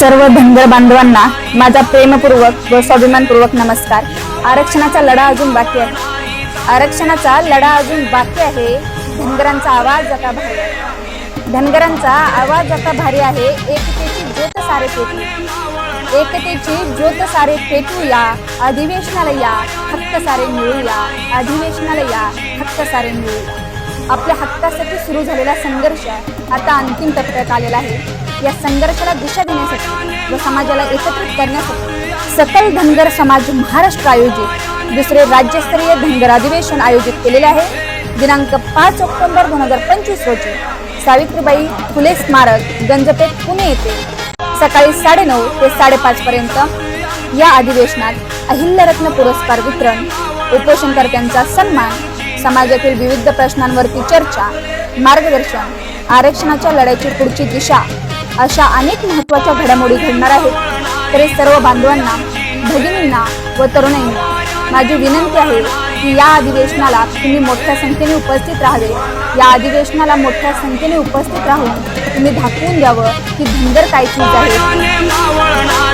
सर्व धनगर बांधवांना माझा प्रेमपूर्वक व स्वाभिमानपूर्वक नमस्कार. आरक्षणाचा लढा अजून बाकी आहे. आरक्षणाचा लढा अजून बाकी आहे. धनगरांचा आवाज आता भारी आहे. धनगरांचा आवाज आता भारी आहे. एकतेची ज्योत सारे पेटू एकतेची ज्योत सारे पेटूया अधिवेशनाला या. हक्क सारे मिळूया. अधिवेशनाला या. हक्क सारे मिळूया. आपल्या हक्कासाठी सुरू झालेला संघर्ष आता अंतिम टप्प्यात आलेला आहे. या संघर्षाला दिशा देण्यासाठी व समाजाला एकत्रित करण्यासाठी सकल धनगर समाज महाराष्ट्र आयोजित दुसरे राज्यस्तरीय धनगर अधिवेशन आयोजित केलेले आहे. दिनांक पाच ऑक्टोबर दोन हजार पंचवीस रोजी सावित्रीबाई फुले स्मारक गंजपेठ पुणे येथे सकाळी साडेनऊ ते साडेपाच पर्यंत या अधिवेशनात अहिल्यरत्न पुरस्कार वितरण उपोषणकर्त्यांचा सन्मान समाजातील विविध प्रश्नांवरती चर्चा मार्गदर्शन आरक्षणाच्या लढ्याची पुढची दिशा अशा अनेक महत्त्वाच्या घडामोडी घडणार आहेत. तरी सर्व बांधवांना भगिनींना व तरुणाईंना माझी विनंती आहे की या अधिवेशनाला तुम्ही मोठ्या संख्येने उपस्थित राहावे. या अधिवेशनाला मोठ्या संख्येने उपस्थित राहून तुम्ही दाखवून द्यावं की धनगर काय चीज आहे.